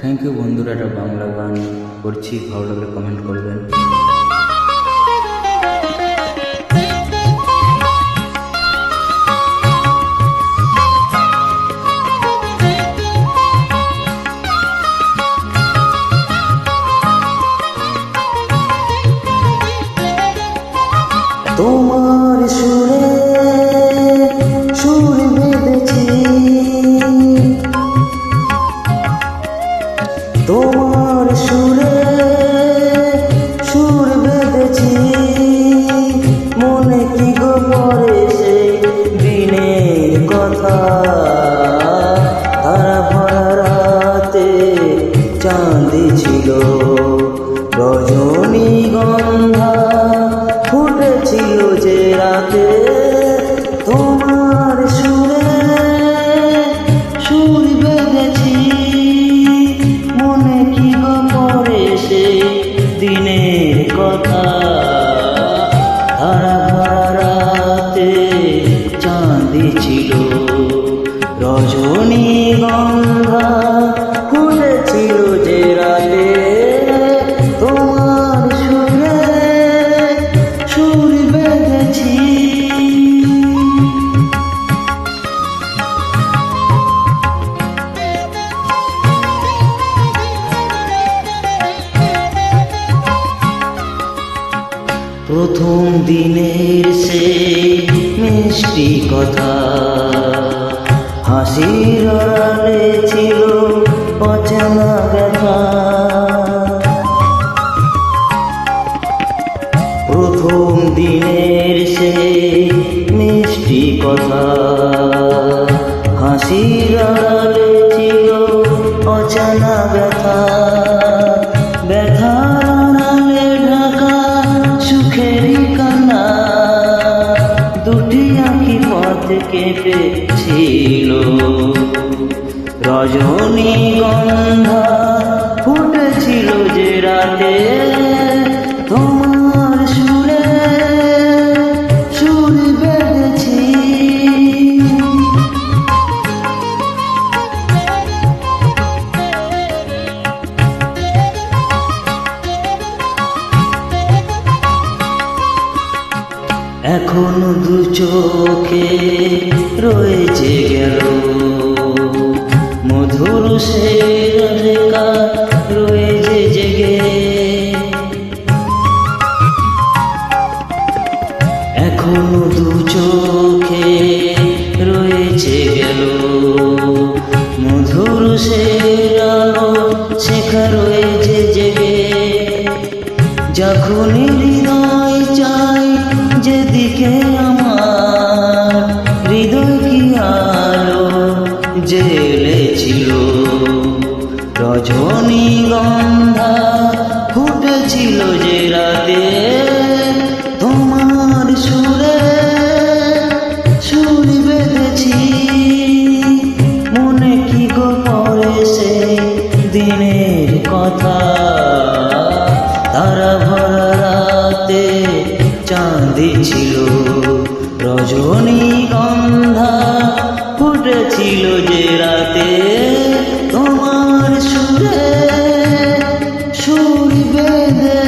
Thank you বন্ধুরা একটা বাংলা গান করছি ভালো লাগলে কমেন্ট করবেন। তোমার সুরে কথা। হারা ভরা রাতে চাঁদি ছিল রজনীগন্ধা প্রথম দিনের সে মিষ্টি কথা। হাসির ছিল অচেনা ব্যথা। প্রথম দিনের সে মিষ্টি কথা। হাসির আড়ালে কেঁপেছিল রজনীগন্ধা এখনও দু চোখে রয়েছে গেল। মধুর সে রয়েছে এখনও রয়েছে গেল। মধুর শেখা রয়েছে জেগে। যখন হৃদয় যেদিকে আমার হৃদয় কি আলো জেলেছিল রজনীগন্ধা ফুটেছিল যে রাতে। চাঁদে ছিল। রজনীগন্ধা ফুটেছিল যে রাতে তোমার সুরে সুর বেদে